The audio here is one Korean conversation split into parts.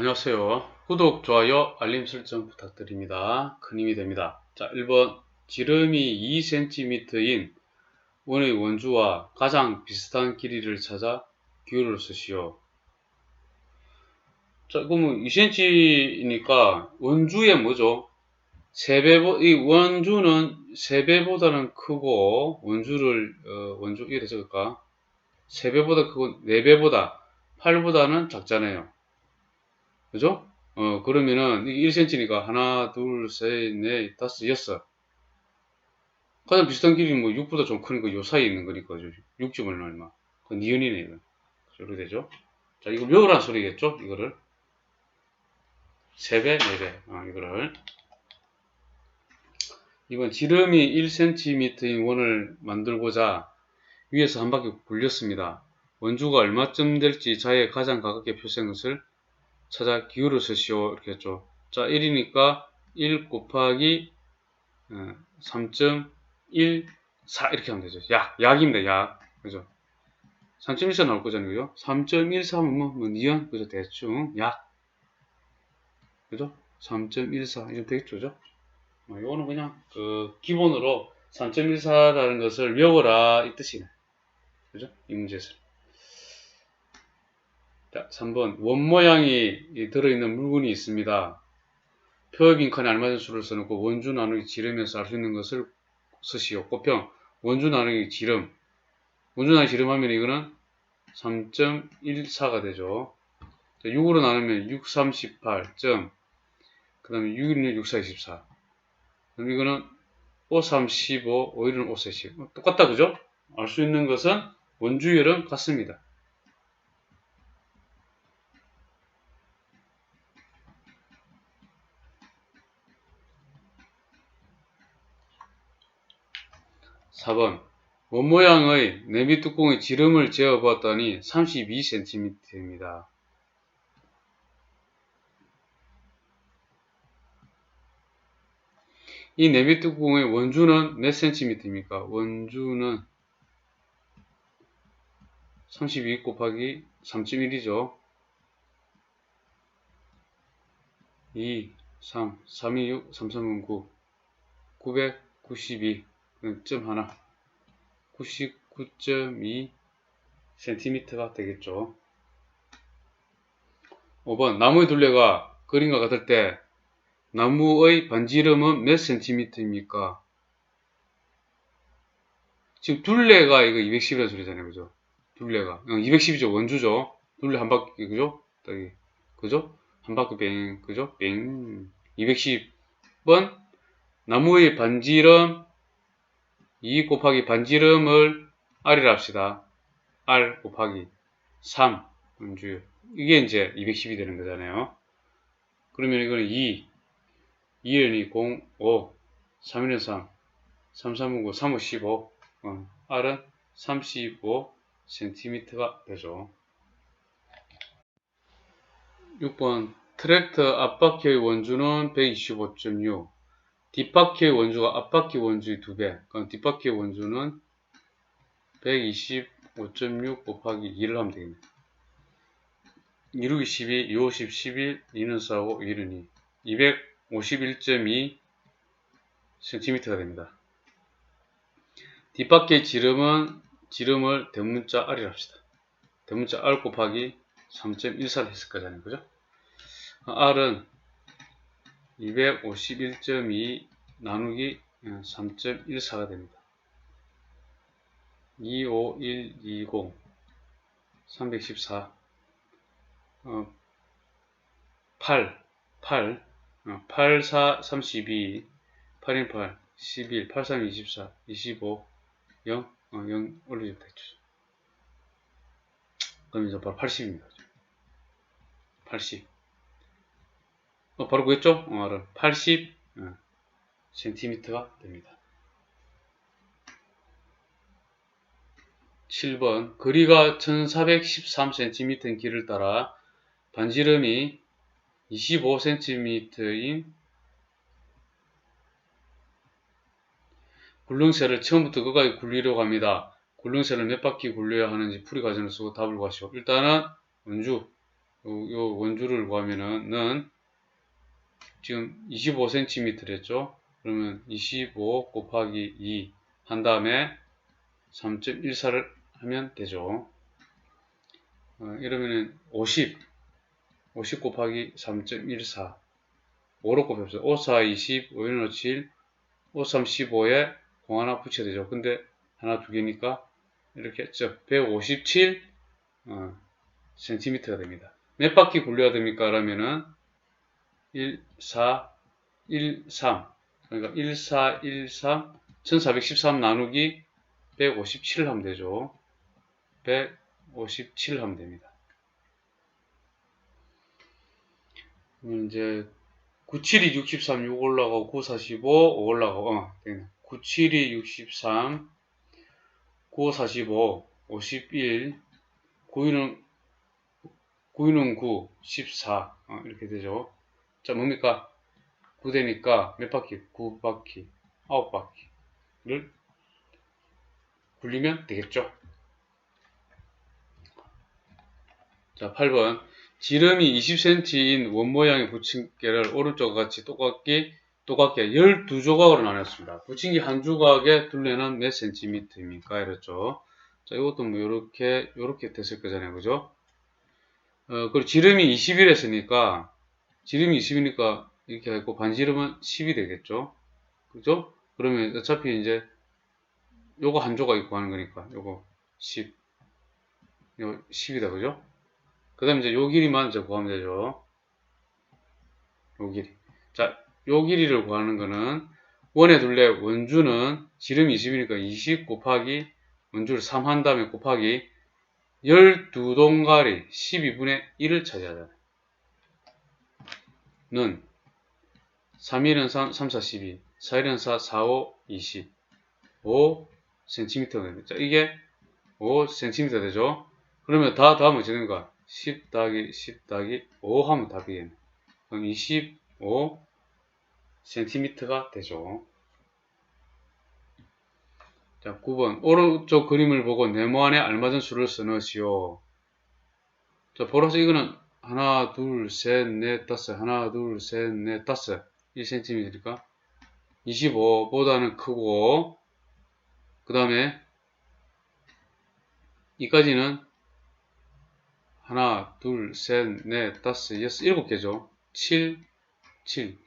안녕하세요. 구독, 좋아요, 알림 설정 부탁드립니다. 큰 힘이 됩니다. 자, 1번. 지름이 2cm인 원의 원주와 가장 비슷한 길이를 찾아 기울을 쓰시오. 자, 그러면 2cm니까 원주에 뭐죠? 3배, 이 원주는 3배보다는 크고, 원주를, 어, 원주, 이래 적을까? 3배보다 크고, 4배보다, 8보다는 작잖아요. 그죠? 어, 그러면은, 이게 1cm니까 하나, 둘, 셋, 넷, 다섯, 여섯. 가장 비슷한 길이는 뭐 6보다 좀 크니까 요 사이에 있는 거니까, 6점 얼마. 그 니은이네, 이거. 이렇게 되죠? 자, 이거 묘란 소리겠죠? 이거를. 3배, 4배. 어, 이거를. 이번 지름이 1cm인 원을 만들고자 위에서 한 바퀴 굴렸습니다. 원주가 얼마쯤 될지 자에 가장 가깝게 표시한 것을 찾아 기울여 쓰시오. 이렇게 했죠. 자, 1이니까 1 곱하기 3.14 이렇게 하면 되죠. 약, 약입니다. 약. 그죠? 3.14 나올 거잖아요. 그죠? 3.13은 뭐, 뭐, 니은? 그죠? 대충, 약. 그죠? 3.14. 이러면 되겠죠. 그죠? 어, 이거는 그냥, 그, 기본으로 3.14라는 것을 외워라. 이 뜻이네. 그죠? 이 문제에서. 자, 3번. 원 모양이 들어있는 물건이 있습니다. 표역인 칸에 알맞은 수를 써놓고 원주 나누기 지름에서 알 수 있는 것을 쓰시오. 꽃평. 원주 나누기 지름. 원주 나누기 지름 하면 이거는 3.14가 되죠. 6으로 나누면 6, 38. 점. 그 다음에 6, 1, 6, 4, 24. 그럼 이거는 5, 3, 15, 5, 1은 5, 4, 10. 똑같다, 그죠? 알 수 있는 것은 원주율은 같습니다. 4번 원모양의 내비뚜껑의 지름을 재어 보았더니 32cm입니다. 이 내비뚜껑의 원주는 몇 cm입니까? 원주는 32 곱하기 3.1이죠. 2, 3, 3, 2, 6, 3, 3, 9, 992. 점 하나 99.2cm가 되겠죠. 5번 나무의 둘레가 그림과 같을 때 나무의 반지름은 몇 cm입니까? 지금 둘레가 이거 210이라는 소리잖아요. 그죠? 둘레가 210이죠. 어, 원주죠. 둘레 한 바퀴 그죠? 여기 그죠? 한 바퀴 뱅 그죠? 뱅 210번 나무의 반지름 2 곱하기 반지름을 R이라 합시다. R 곱하기 3 음주 이게 이제 210이 되는 거잖아요. 그러면 이거는 2 2는 2 0 5 3은 3 3 3은 9 3 5 15 어, R은 35cm가 되죠. 6번 트랙터 앞바퀴의 원주는 125.6 뒷바퀴의 원주가 앞바퀴 원주의 2배. 그럼 뒷바퀴의 원주는 125.6 곱하기 2를 하면 되겠네. 2루 22, 2, 50, 11, 2는 4고 1은 2. 251.2 cm가 됩니다. 뒷바퀴의 지름은 지름을 대문자 R이라 합시다. 대문자 R 곱하기 3.14를 했을 거잖아요. 그죠? R은 251.2 나누기 3.14가 됩니다. 25120 314 어, 8 8 어, 8 4 32 8인 8 11 8 3 24 25 0 어, 0 올려주면 되죠. 그럼 이제 바로 80입니다. 80 어, 바로? 어, 80 어, cm가 됩니다. 7번 거리가 1413cm인 길을 따라 반지름이 25cm인 굴릉쇠를 처음부터 끝까지 굴리려고 합니다. 굴릉쇠를 몇 바퀴 굴려야 하는지 풀이 과정을 쓰고 답을 구하시오. 일단은 원주 요, 요 원주를 구하면은 는 지금 25cm랬죠. 그러면 25 곱하기 2 한 다음에 3.14를 하면 되죠. 어, 이러면은 50 50 곱하기 3.14 5로 곱해보세요. 5, 4, 20, 5, 1, 5, 7, 5, 3, 15에 공 하나 붙여야 되죠. 근데 하나 두 개니까 이렇게 했죠. 157 어, 센티미터가 됩니다. 몇 바퀴 굴려야 됩니까? 그러면은 1, 4, 1, 3 그러니까 1, 4, 1, 3 1413 나누기 157 하면 되죠. 157 하면 됩니다. 이제 97이 63, 6 올라가고 9, 45, 5 올라가고 어, 되네. 97이 63, 9, 45, 51, 9위는 9위는 9, 14 어, 이렇게 되죠. 자 뭡니까? 9되니까 몇 바퀴? 9바퀴, 9바퀴를 굴리면 되겠죠. 자 8번 지름이 20cm인 원 모양의 부침개를 오른쪽과 같이 똑같게 똑같게 12조각으로 나눴습니다. 부침개 한 조각의 둘레는 몇 cm입니까? 이랬죠. 자, 이것도 뭐 요렇게 요렇게 됐을 거잖아요. 그죠? 어, 그리고 지름이 20이랬으니까 지름이 20이니까 이렇게 했고 반지름은 10이 되겠죠. 그죠? 그러면 어차피 이제 요거 한 조각 구하는 거니까 요거 10 요 10이다 그죠? 그 다음에 이제 요 길이만 이제 구하면 되죠. 요 길이. 자, 요 길이를 구하는 거는 원의 둘레 원주는 지름이 20이니까 20 곱하기 원주를 3 한 다음에 곱하기 12동가리 12분의 1을 차지하잖아요. 는 3일은 3, 3, 4, 12, 4일은 4, 4, 5, 20, 5cm가 됩니다. 자, 이게 5cm 되죠? 그러면 다 다음은 어떻게 되는가? 10 더하기 10 더하기 5 하면 답이겠네. 그럼 25cm가 되죠. 자, 9번. 오른쪽 그림을 보고 네모 안에 알맞은 수를 써넣으시오. 자, 보라서 이거는 하나, 둘, 셋, 넷, 다섯. 하나, 둘, 셋, 넷, 다섯. 1cm니까 25보다는 크고 그 다음에 이까지는 하나, 둘, 셋, 넷, 다섯, 여섯, 일곱 개죠. 7, 7.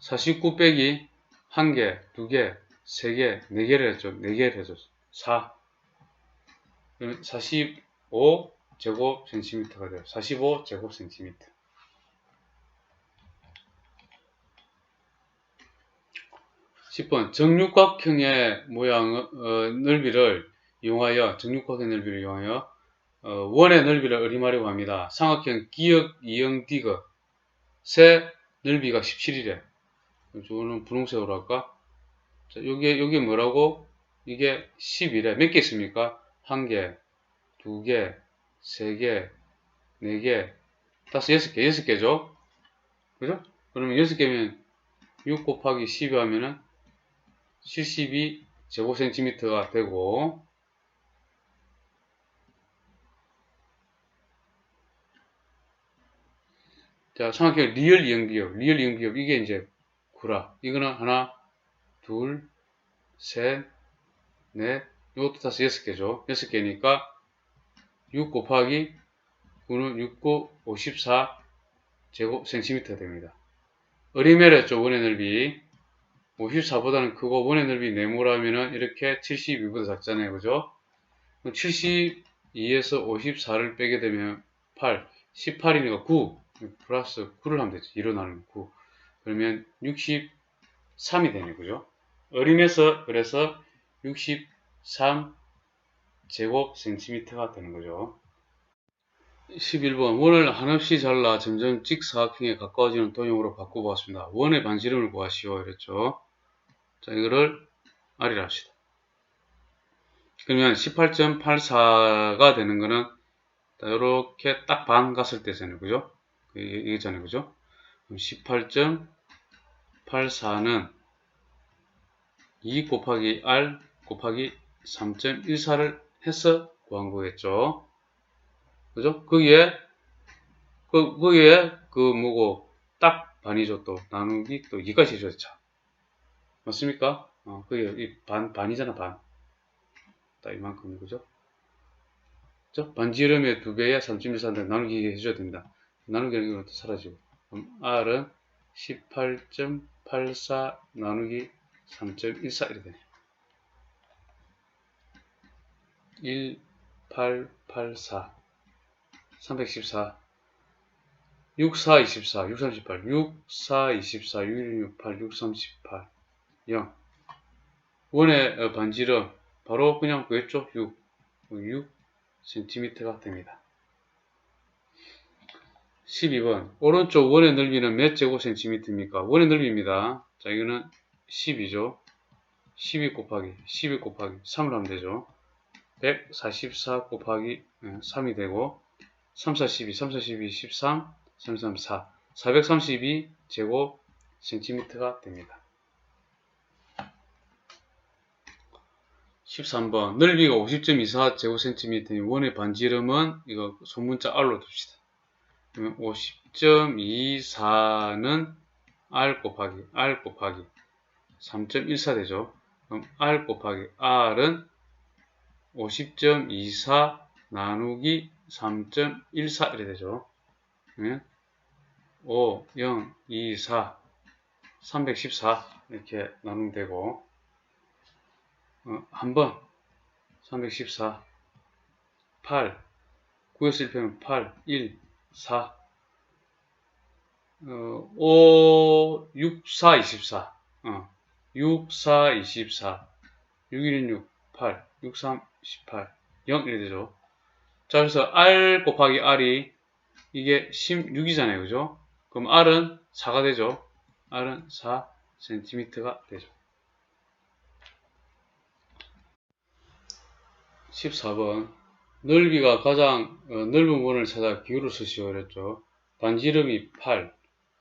49 빼기 1개, 2개, 3개, 4개를 했죠. 4개를 해줬어. 4. 그러면 45 제곱 센티미터가 돼요. 45 제곱 센티미터. 10번 정육각형의 모양 어, 넓이를 이용하여 정육각형 넓이를 이용하여 어, 원의 넓이를 어림하려고 합니다. 삼각형 기역 이형 디귿 새 넓이가 17이래. 저거는 분홍색으로 할까? 자, 요게 요게 뭐라고? 이게 10이래. 몇 개 있습니까? 한 개, 두 개, 세 개, 네 개, 다섯, 여섯 개, 여섯 개죠? 그죠? 그러면 여섯 개면 6 곱하기 12 하면은 72 제곱센티미터가 되고 자, 삼각형 리얼 이형기업, 리얼 이형기업 이게 이제 구라. 이거는 하나, 둘, 셋, 넷, 이것도 다섯 여섯 개죠. 여섯 개니까 6 곱하기 9는 6, 9, 54 제곱 센티미터 됩니다. 어리메랬죠, 원의 넓이. 54보다는 크고 원의 넓이 네모라면은 이렇게 72보다 작잖아요. 그죠? 72에서 54를 빼게 되면 8, 18이니까 9 플러스 9를 하면 되죠. 2로 나누면 9 그러면 63이 되네. 그죠? 어림에서 그래서 63 제곱 센티미터가 되는 거죠. 11번 원을 한없이 잘라 점점 직사각형에 가까워지는 도형으로 바꿔보았습니다. 원의 반지름을 구하시오 이랬죠. 자 이거를 R이라 합시다. 그러면 18.84가 되는 거는 이렇게 딱 반 갔을 때잖아요. 그죠? 이거잖아요. 그죠? 그럼 18.84는 2 곱하기 R 곱하기 3.14를 해서 구한 거겠죠. 그죠? 거기에 그, 거기에 그 뭐고 딱 반이죠 또 나누기 또 2까지 해줬죠. 맞습니까? 어, 그게 이 반, 반이잖아 반. 딱 이만큼 그죠? 저 반지름의 두 배에 3.14인데 나누기 해줘야 됩니다. 나누기는 이것도 사라지고 그럼 R은 18.84 나누기 3.14 이렇게 되네요. 1884 314 64 24 6 38 64 24 6 68 6 38 0 원의 어, 반지름 바로 그냥 구했죠 6 6 cm가 됩니다. 12번. 오른쪽 원의 넓이는 몇 제곱 센티미터입니까? 원의 넓이입니다. 자 이거는 10이죠. 12 곱하기 12 곱하기 3을 하면 되죠 144 곱하기 3이 되고 3, 4, 12, 3, 4, 12, 13, 3, 3, 4 432 제곱 센티미터가 됩니다. 13번. 넓이가 50.24 제곱 센티미터인 원의 반지름은 이거 소문자 R로 둡시다. 그러면 50.24는 R 곱하기 R 곱하기 3.14 되죠? 그럼 R 곱하기 R은 50.24 나누기 3.14 이래 되죠. 그러면 5, 0, 2, 4, 314 이렇게 나누면 되고 어, 한번 314 8 9에서 1빼면 8, 1, 4 어, 5, 6, 4, 24 어, 6, 4, 24 6, 1, 6, 8 6, 3, 18 0 이렇게 되죠. 자 그래서 R 곱하기 R이 이게 16이잖아요. 그죠? 그럼 R은 4가 되죠. R은 4cm가 되죠. 14번 넓이가 가장 어, 넓은 원을 찾아 기울을 쓰시오 그랬죠. 반지름이 8,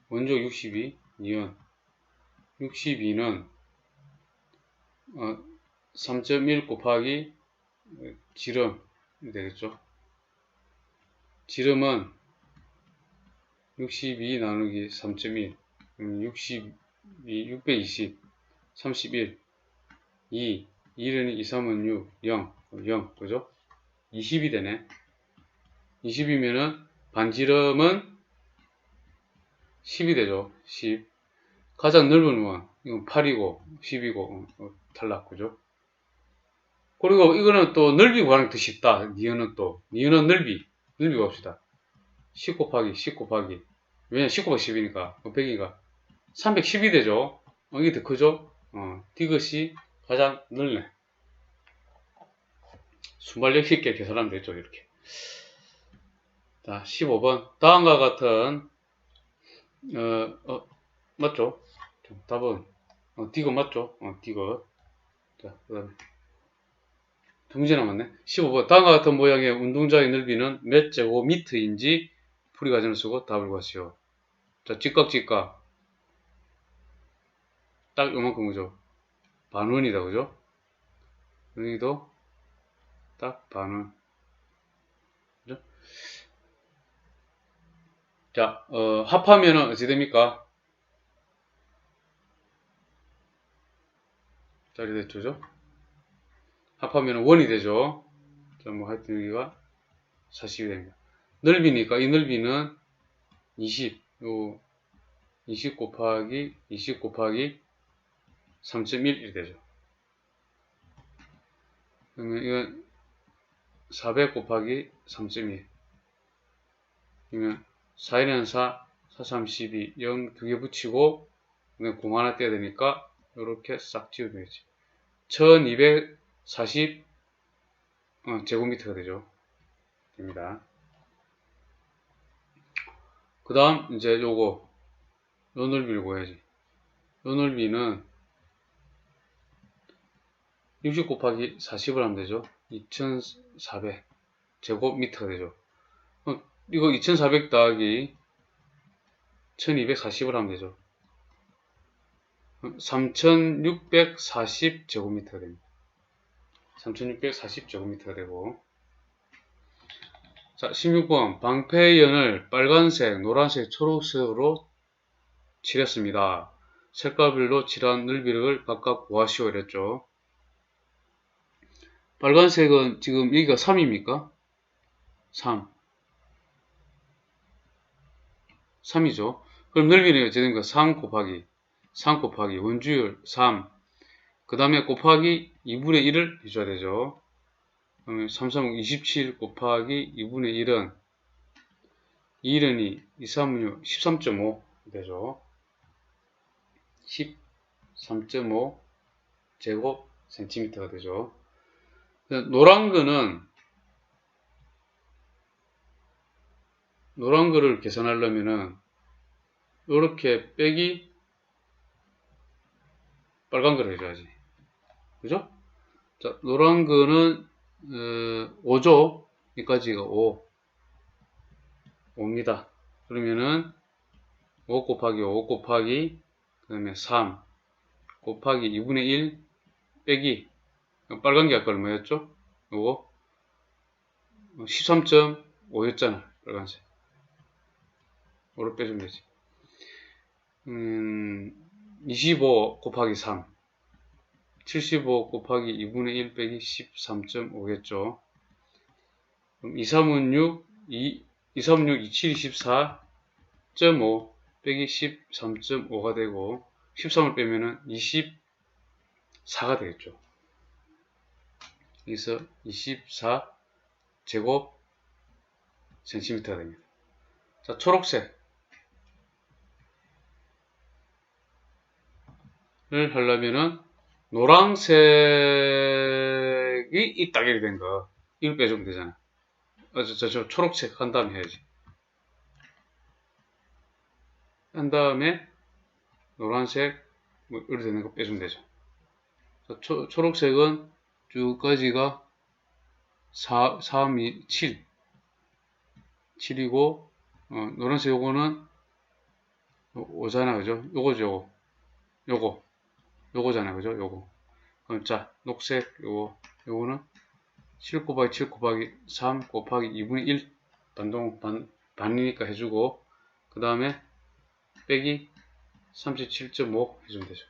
원조 62, 니은 62는 어, 3.1 곱하기 지름 되겠죠. 지름은 62 나누기 3.1 62 620 31 2 1은 2, 3은 6 0 0 그죠? 20이 되네 20이면은 반지름은 10이 되죠 10 가장 넓은 원 이건 8이고 10이고 어, 어, 탈락 그죠? 그리고 이거는 또 넓이 구하는 게더 쉽다. 니은은 또. 니은은 넓이. 넓이 봅시다. 10 곱하기 10 곱하기. 왜냐 10 곱하기 10이니까. 100이니까. 312 되죠. 어, 이게 더 크죠? 어, 디귿이 가장 넓네. 순발력 있게 계산하면 되죠. 이렇게. 자, 15번. 다음과 같은, 어, 어, 맞죠? 답은, 어, 디귿 맞죠? 어, 디귿. 자, 그 다음에. 두 문제 남았네. 15번. 다음과 같은 모양의 운동장의 넓이는 몇 제곱미터인지 풀이 과정을 쓰고 답을 구하시오. 자, 직각 직각. 딱 요만큼 그죠? 반원이다, 그죠? 여기도 딱 반원. 그죠? 자, 어, 합하면은 어찌 됩니까? 자, 이렇게 됐죠? 합하면 원이 되죠. 자, 뭐 하여튼 여기가 40이 됩니다. 넓이니까 이 넓이는 20, 요, 20 곱하기 20 곱하기 3.1이 되죠. 그러면 이건 400 곱하기 3.1 그러면 4에는 4, 4, 3, 12, 0 두 개 붙이고 공 하나 떼야 되니까 이렇게 싹 지우면 되지. 1200 40 어, 제곱미터가 되죠. 됩니다. 그 다음 이제 요거 요 넓이를 구해야지. 요 넓이는 60 곱하기 40을 하면 되죠. 2400 제곱미터가 되죠. 어, 이거 2400 더하기 1240을 하면 되죠. 3640 제곱미터가 됩니다. 3640제곱미터가 되고 자, 16번. 방패연을 빨간색, 노란색, 초록색으로 칠했습니다. 색깔별로 칠한 넓이를 각각 구하시오 이랬죠. 빨간색은 지금 여기가 3입니까? 3. 3이죠. 그럼 넓이는 어떻게 됩니까? 3 곱하기 3 곱하기 원주율 3. 그 다음에 곱하기 2분의 1을 해줘야 되죠. 그러면 3, 3, 27 곱하기 2분의 1은 2는 2, 2, 3은 6, 13.5 되죠. 13.5 제곱 센티미터가 되죠. 노란 거는 노란 거를 계산하려면은 이렇게 빼기 빨간 거를 해줘야지. 그죠? 자, 노란 거는 어, 5죠. 여기까지가 5. 5입니다. 그러면은 5 곱하기 5 곱하기 그 다음에 3 곱하기 2분의 1 빼기 빨간 게 아까 얼마였죠? 요거 13.5였잖아 빨간색 5로 빼주면 되지 음, 25 곱하기 3 75 곱하기 2분의 1 빼기 13.5겠죠 그럼 2, 3은 6 2, 2, 3, 6, 27, 24.5 빼기 13.5가 되고 13을 빼면은 24가 되겠죠. 여기서 24 제곱 센티미터가 됩니다. 자, 초록색 을 하려면은 노란색이 이 따개비 된 거, 이걸 빼주면 되잖아. 아, 저, 저, 저 초록색 한 다음에 해야지. 한 다음에 노란색 뭐 이렇게 되는 거 빼주면 되죠. 자, 초, 초록색은 쭉까지가 4, 3, 2, 7 7이고 어, 노란색 요거는 5잖아 그죠? 요거죠 요거 요거 잖아 그죠? 요거 그럼 자 녹색 요거 요거는 7 곱하기 7 곱하기 3 곱하기 2분의 1 반동 반, 반이니까 해주고 그 다음에 빼기 37.5 해주면 되죠.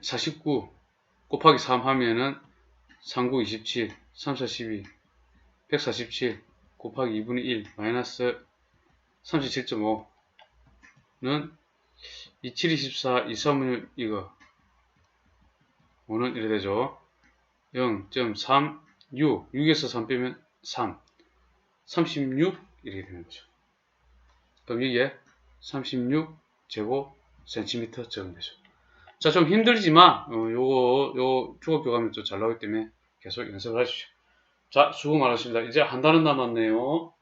49 곱하기 3 하면은 39 27 34 12 147 곱하기 2분의 1 마이너스 37.5는 27 24 23은 이거 5는 이래 되죠. 0.36 6에서 3 빼면 3 36 이렇게 되는 거죠. 그럼 이게 36 제곱 센티미터 적응되죠. 자, 좀 힘들지만, 어, 요거, 요 중학교 가면 또잘 나오기 때문에 계속 연습을 하십시오. 자, 수고 많으십니다. 이제 한 달은 남았네요.